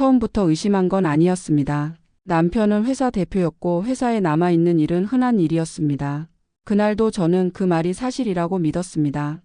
처음부터 의심한 건 아니었습니다. 남편은 회사 대표였고 회사에 남아있는 일은 흔한 일이었습니다. 그날도 저는 그 말이 사실이라고 믿었습니다.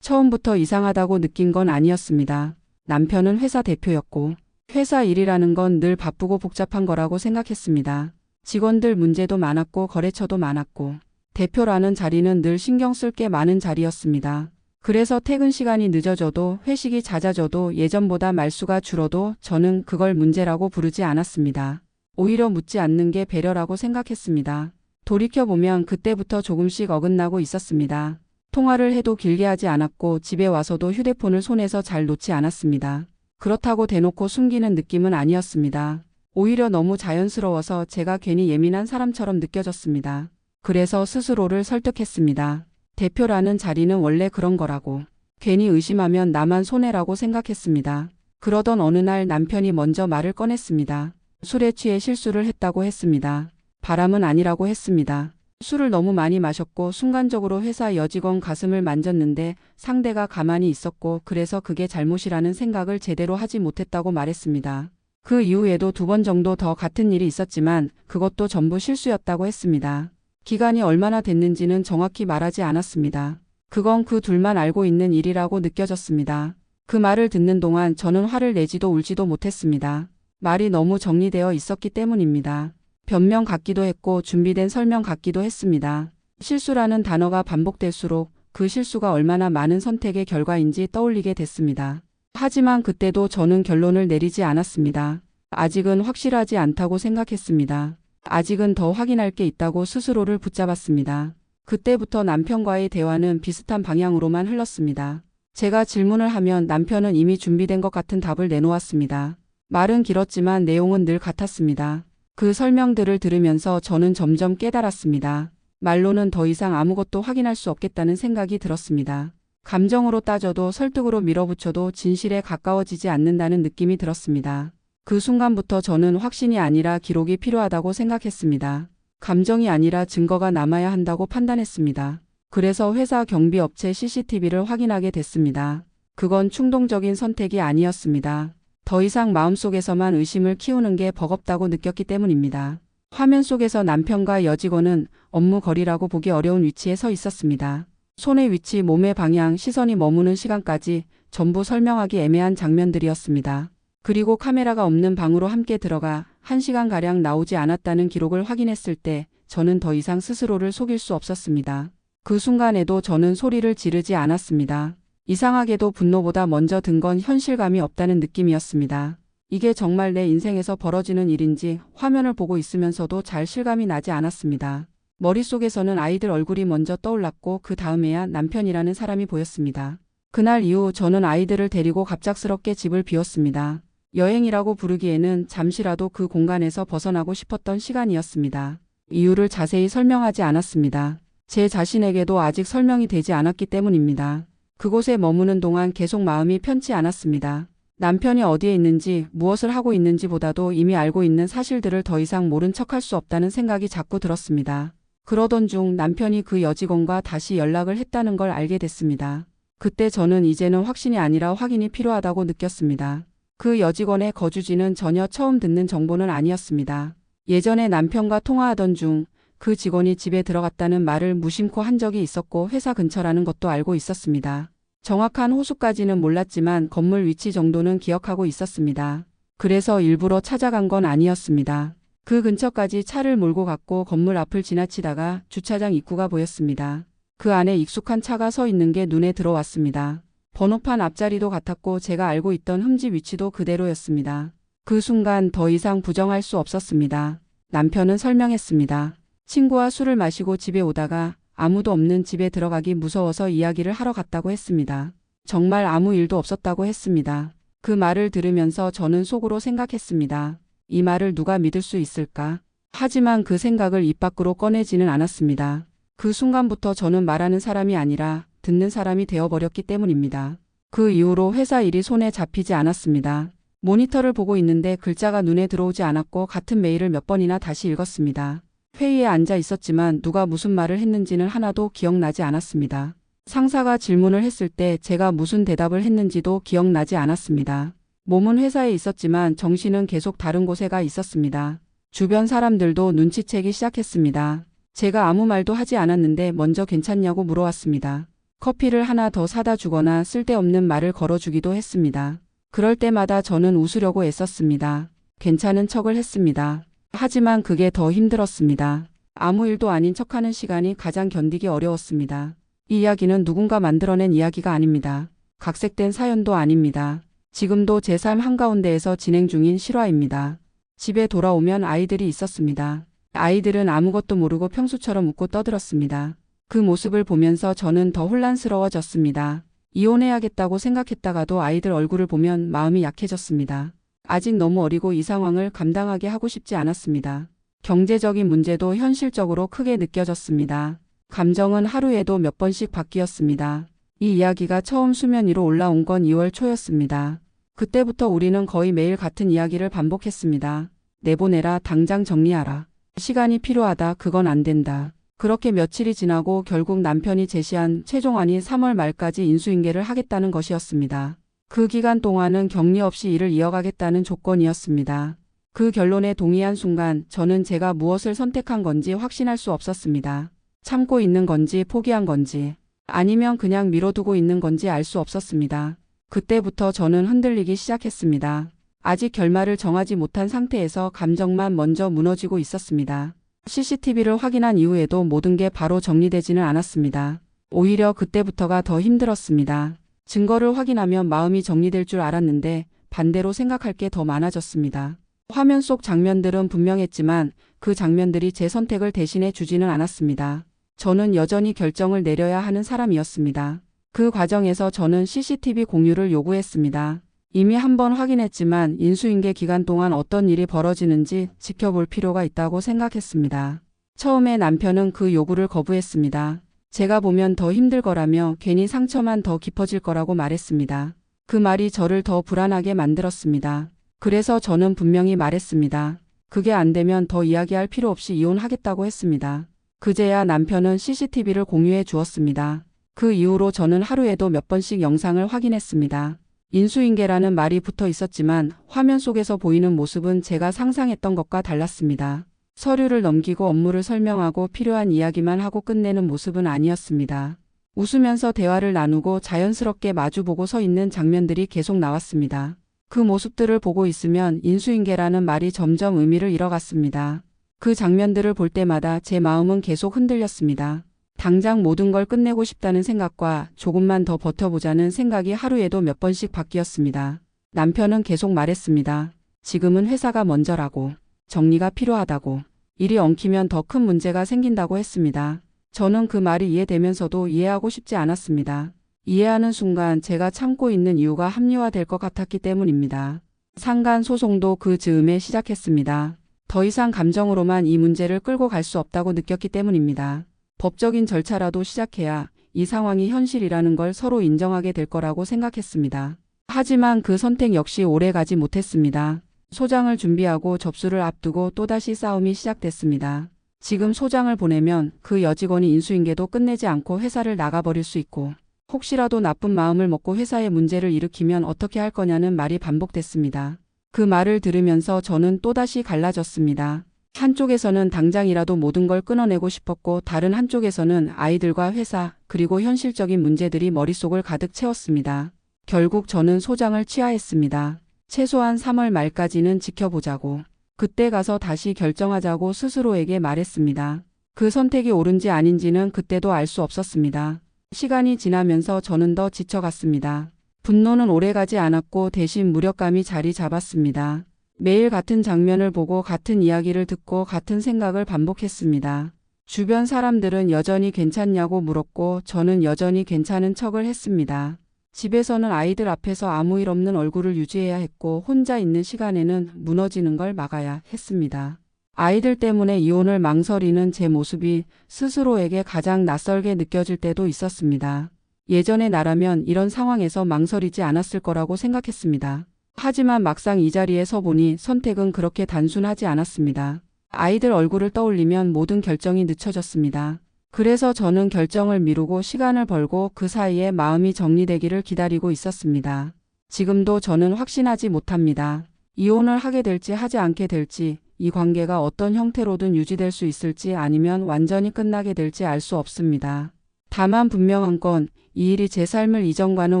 처음부터 이상하다고 느낀 건 아니었습니다. 남편은 회사 대표였고 회사 일이라는 건 늘 바쁘고 복잡한 거라고 생각했습니다. 직원들 문제도 많았고 거래처도 많았고 대표라는 자리는 늘 신경 쓸 게 많은 자리였습니다. 그래서 퇴근 시간이 늦어져도 회식이 잦아져도 예전보다 말수가 줄어도 저는 그걸 문제라고 부르지 않았습니다. 오히려 묻지 않는 게 배려라고 생각했습니다. 돌이켜보면 그때부터 조금씩 어긋나고 있었습니다. 통화를 해도 길게 하지 않았고 집에 와서도 휴대폰을 손에서 잘 놓지 않았습니다. 그렇다고 대놓고 숨기는 느낌은 아니었습니다. 오히려 너무 자연스러워서 제가 괜히 예민한 사람처럼 느껴졌습니다. 그래서 스스로를 설득했습니다. 대표라는 자리는 원래 그런 거라고. 괜히 의심하면 나만 손해라고 생각했습니다. 그러던 어느 날 남편이 먼저 말을 꺼냈습니다. 술에 취해 실수를 했다고 했습니다. 바람은 아니라고 했습니다. 술을 너무 많이 마셨고 순간적으로 회사 여직원 가슴을 만졌는데 상대가 가만히 있었고 그래서 그게 잘못이라는 생각을 제대로 하지 못했다고 말했습니다. 그 이후에도 두 번 정도 더 같은 일이 있었지만 그것도 전부 실수였다고 했습니다. 기간이 얼마나 됐는지는 정확히 말하지 않았습니다. 그건 그 둘만 알고 있는 일이라고 느껴졌습니다. 그 말을 듣는 동안 저는 화를 내지도 울지도 못했습니다. 말이 너무 정리되어 있었기 때문입니다. 변명 같기도 했고 준비된 설명 같기도 했습니다. 실수라는 단어가 반복될수록 그 실수가 얼마나 많은 선택의 결과인지 떠올리게 됐습니다. 하지만 그때도 저는 결론을 내리지 않았습니다. 아직은 확실하지 않다고 생각했습니다. 아직은 더 확인할 게 있다고 스스로를 붙잡았습니다. 그때부터 남편과의 대화는 비슷한 방향으로만 흘렀습니다. 제가 질문을 하면 남편은 이미 준비된 것 같은 답을 내놓았습니다. 말은 길었지만 내용은 늘 같았습니다. 그 설명들을 들으면서 저는 점점 깨달았습니다. 말로는 더 이상 아무것도 확인할 수 없겠다는 생각이 들었습니다. 감정으로 따져도 설득으로 밀어붙여도 진실에 가까워지지 않는다는 느낌이 들었습니다. 그 순간부터 저는 확신이 아니라 기록이 필요하다고 생각했습니다. 감정이 아니라 증거가 남아야 한다고 판단했습니다. 그래서 회사 경비업체 CCTV를 확인하게 됐습니다. 그건 충동적인 선택이 아니었습니다. 더 이상 마음속에서만 의심을 키우는 게 버겁다고 느꼈기 때문입니다. 화면 속에서 남편과 여직원은 업무 거리라고 보기 어려운 위치에 서 있었습니다. 손의 위치, 몸의 방향, 시선이 머무는 시간까지 전부 설명하기 애매한 장면들이었습니다. 그리고 카메라가 없는 방으로 함께 들어가 1시간가량 나오지 않았다는 기록을 확인했을 때 저는 더 이상 스스로를 속일 수 없었습니다. 그 순간에도 저는 소리를 지르지 않았습니다. 이상하게도 분노보다 먼저 든 건 현실감이 없다는 느낌이었습니다. 이게 정말 내 인생에서 벌어지는 일인지 화면을 보고 있으면서도 잘 실감이 나지 않았습니다. 머릿속에서는 아이들 얼굴이 먼저 떠올랐고 그 다음에야 남편이라는 사람이 보였습니다. 그날 이후 저는 아이들을 데리고 갑작스럽게 집을 비웠습니다. 여행이라고 부르기에는 잠시라도 그 공간에서 벗어나고 싶었던 시간이었습니다. 이유를 자세히 설명하지 않았습니다. 제 자신에게도 아직 설명이 되지 않았기 때문입니다. 그곳에 머무는 동안 계속 마음이 편치 않았습니다. 남편이 어디에 있는지 무엇을 하고 있는지보다도 이미 알고 있는 사실들을 더 이상 모른 척할 수 없다는 생각이 자꾸 들었습니다. 그러던 중 남편이 그 여직원과 다시 연락을 했다는 걸 알게 됐습니다. 그때 저는 이제는 확신이 아니라 확인이 필요하다고 느꼈습니다. 그 여직원의 거주지는 전혀 처음 듣는 정보는 아니었습니다. 예전에 남편과 통화하던 중 그 직원이 집에 들어갔다는 말을 무심코 한 적이 있었고 회사 근처라는 것도 알고 있었습니다. 정확한 호수까지는 몰랐지만 건물 위치 정도는 기억하고 있었습니다. 그래서 일부러 찾아간 건 아니었습니다. 그 근처까지 차를 몰고 갔고 건물 앞을 지나치다가 주차장 입구가 보였습니다. 그 안에 익숙한 차가 서 있는 게 눈에 들어왔습니다. 번호판 앞자리도 같았고 제가 알고 있던 흠집 위치도 그대로였습니다. 그 순간 더 이상 부정할 수 없었습니다. 남편은 설명했습니다. 친구와 술을 마시고 집에 오다가 아무도 없는 집에 들어가기 무서워서 이야기를 하러 갔다고 했습니다. 정말 아무 일도 없었다고 했습니다. 그 말을 들으면서 저는 속으로 생각했습니다. 이 말을 누가 믿을 수 있을까? 하지만 그 생각을 입 밖으로 꺼내지는 않았습니다. 그 순간부터 저는 말하는 사람이 아니라 듣는 사람이 되어버렸기 때문입니다. 그 이후로 회사 일이 손에 잡히지 않았습니다. 모니터를 보고 있는데 글자가 눈에 들어오지 않았고 같은 메일을 몇 번이나 다시 읽었습니다. 회의에 앉아 있었지만 누가 무슨 말을 했는지는 하나도 기억나지 않았습니다. 상사가 질문을 했을 때 제가 무슨 대답을 했는지도 기억나지 않았습니다. 몸은 회사에 있었지만 정신은 계속 다른 곳에 가 있었습니다. 주변 사람들도 눈치채기 시작했습니다. 제가 아무 말도 하지 않았는데 먼저 괜찮냐고 물어왔습니다. 커피를 하나 더 사다 주거나 쓸데없는 말을 걸어주기도 했습니다. 그럴 때마다 저는 웃으려고 애썼습니다. 괜찮은 척을 했습니다. 하지만 그게 더 힘들었습니다. 아무 일도 아닌 척하는 시간이 가장 견디기 어려웠습니다. 이 이야기는 누군가 만들어낸 이야기가 아닙니다. 각색된 사연도 아닙니다. 지금도 제 삶 한가운데에서 진행 중인 실화입니다. 집에 돌아오면 아이들이 있었습니다. 아이들은 아무것도 모르고 평소처럼 웃고 떠들었습니다. 그 모습을 보면서 저는 더 혼란스러워졌습니다. 이혼해야겠다고 생각했다가도 아이들 얼굴을 보면 마음이 약해졌습니다. 아직 너무 어리고 이 상황을 감당하게 하고 싶지 않았습니다. 경제적인 문제도 현실적으로 크게 느껴졌습니다. 감정은 하루에도 몇 번씩 바뀌었습니다. 이 이야기가 처음 수면 위로 올라온 건 2월 초였습니다. 그때부터 우리는 거의 매일 같은 이야기를 반복했습니다. 내보내라, 당장 정리하라. 시간이 필요하다, 그건 안 된다. 그렇게 며칠이 지나고 결국 남편이 제시한 최종안이 3월 말까지 인수인계를 하겠다는 것이었습니다. 그 기간 동안은 격리 없이 일을 이어가겠다는 조건이었습니다. 그 결론에 동의한 순간 저는 제가 무엇을 선택한 건지 확신할 수 없었습니다. 참고 있는 건지 포기한 건지 아니면 그냥 미뤄두고 있는 건지 알 수 없었습니다. 그때부터 저는 흔들리기 시작했습니다. 아직 결말을 정하지 못한 상태에서 감정만 먼저 무너지고 있었습니다. CCTV를 확인한 이후에도 모든 게 바로 정리되지는 않았습니다. 오히려 그때부터가 더 힘들었습니다. 증거를 확인하면 마음이 정리될 줄 알았는데 반대로 생각할 게 더 많아졌습니다. 화면 속 장면들은 분명했지만 그 장면들이 제 선택을 대신해 주지는 않았습니다. 저는 여전히 결정을 내려야 하는 사람이었습니다. 그 과정에서 저는 CCTV 공유를 요구했습니다. 이미 한 번 확인했지만 인수인계 기간 동안 어떤 일이 벌어지는지 지켜볼 필요가 있다고 생각했습니다. 처음에 남편은 그 요구를 거부했습니다. 제가 보면 더 힘들 거라며 괜히 상처만 더 깊어질 거라고 말했습니다. 그 말이 저를 더 불안하게 만들었습니다. 그래서 저는 분명히 말했습니다. 그게 안 되면 더 이야기할 필요 없이 이혼하겠다고 했습니다. 그제야 남편은 CCTV를 공유해 주었습니다. 그 이후로 저는 하루에도 몇 번씩 영상을 확인했습니다. 인수인계라는 말이 붙어 있었지만 화면 속에서 보이는 모습은 제가 상상했던 것과 달랐습니다. 서류를 넘기고 업무를 설명하고 필요한 이야기만 하고 끝내는 모습은 아니었습니다. 웃으면서 대화를 나누고 자연스럽게 마주보고 서 있는 장면들이 계속 나왔습니다. 그 모습들을 보고 있으면 인수인계라는 말이 점점 의미를 잃어갔습니다. 그 장면들을 볼 때마다 제 마음은 계속 흔들렸습니다. 당장 모든 걸 끝내고 싶다는 생각과 조금만 더 버텨보자는 생각이 하루에도 몇 번씩 바뀌었습니다. 남편은 계속 말했습니다. 지금은 회사가 먼저라고. 정리가 필요하다고. 일이 엉키면 더 큰 문제가 생긴다고 했습니다. 저는 그 말이 이해되면서도 이해하고 싶지 않았습니다. 이해하는 순간 제가 참고 있는 이유가 합리화될 것 같았기 때문입니다. 상간 소송도 그 즈음에 시작했습니다. 더 이상 감정으로만 이 문제를 끌고 갈 수 없다고 느꼈기 때문입니다. 법적인 절차라도 시작해야 이 상황이 현실이라는 걸 서로 인정하게 될 거라고 생각했습니다. 하지만 그 선택 역시 오래 가지 못했습니다. 소장을 준비하고 접수를 앞두고 또다시 싸움이 시작됐습니다. 지금 소장을 보내면 그 여직원이 인수인계도 끝내지 않고 회사를 나가버릴 수 있고 혹시라도 나쁜 마음을 먹고 회사에 문제를 일으키면 어떻게 할 거냐는 말이 반복됐습니다. 그 말을 들으면서 저는 또다시 갈라졌습니다. 한쪽에서는 당장이라도 모든 걸 끊어내고 싶었고 다른 한쪽에서는 아이들과 회사 그리고 현실적인 문제들이 머릿속을 가득 채웠습니다. 결국 저는 소장을 취하했습니다. 최소한 3월 말까지는 지켜보자고. 그때 가서 다시 결정하자고 스스로에게 말했습니다. 그 선택이 옳은지 아닌지는 그때도 알 수 없었습니다. 시간이 지나면서 저는 더 지쳐갔습니다. 분노는 오래가지 않았고 대신 무력감이 자리 잡았습니다. 매일 같은 장면을 보고 같은 이야기를 듣고 같은 생각을 반복했습니다. 주변 사람들은 여전히 괜찮냐고 물었고 저는 여전히 괜찮은 척을 했습니다. 집에서는 아이들 앞에서 아무 일 없는 얼굴을 유지해야 했고 혼자 있는 시간에는 무너지는 걸 막아야 했습니다. 아이들 때문에 이혼을 망설이는 제 모습이 스스로에게 가장 낯설게 느껴질 때도 있었습니다. 예전의 나라면 이런 상황에서 망설이지 않았을 거라고 생각했습니다. 하지만 막상 이 자리에 서 보니 선택은 그렇게 단순하지 않았습니다. 아이들 얼굴을 떠올리면 모든 결정이 늦춰졌습니다. 그래서 저는 결정을 미루고 시간을 벌고 그 사이에 마음이 정리되기를 기다리고 있었습니다. 지금도 저는 확신하지 못합니다. 이혼을 하게 될지 하지 않게 될지, 이 관계가 어떤 형태로든 유지될 수 있을지 아니면 완전히 끝나게 될지 알 수 없습니다. 다만 분명한 건 이 일이 제 삶을 이전과는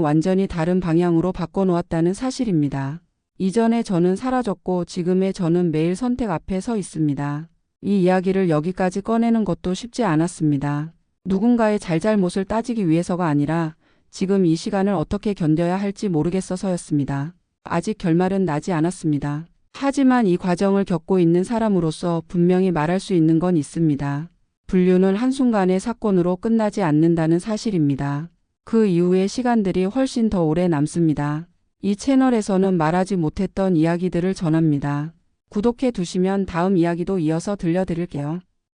완전히 다른 방향으로 바꿔놓았다는 사실입니다. 이전에 저는 사라졌고 지금의 저는 매일 선택 앞에 서 있습니다. 이 이야기를 여기까지 꺼내는 것도 쉽지 않았습니다. 누군가의 잘잘못을 따지기 위해서가 아니라 지금 이 시간을 어떻게 견뎌야 할지 모르겠어서였습니다. 아직 결말은 나지 않았습니다. 하지만 이 과정을 겪고 있는 사람으로서 분명히 말할 수 있는 건 있습니다. 분류는 한순간의 사건으로 끝나지 않는다는 사실입니다. 그 이후의 시간들이 훨씬 더 오래 남습니다. 이 채널에서는 말하지 못했던 이야기들을 전합니다. 구독해 두시면 다음 이야기도 이어서 들려드릴게요.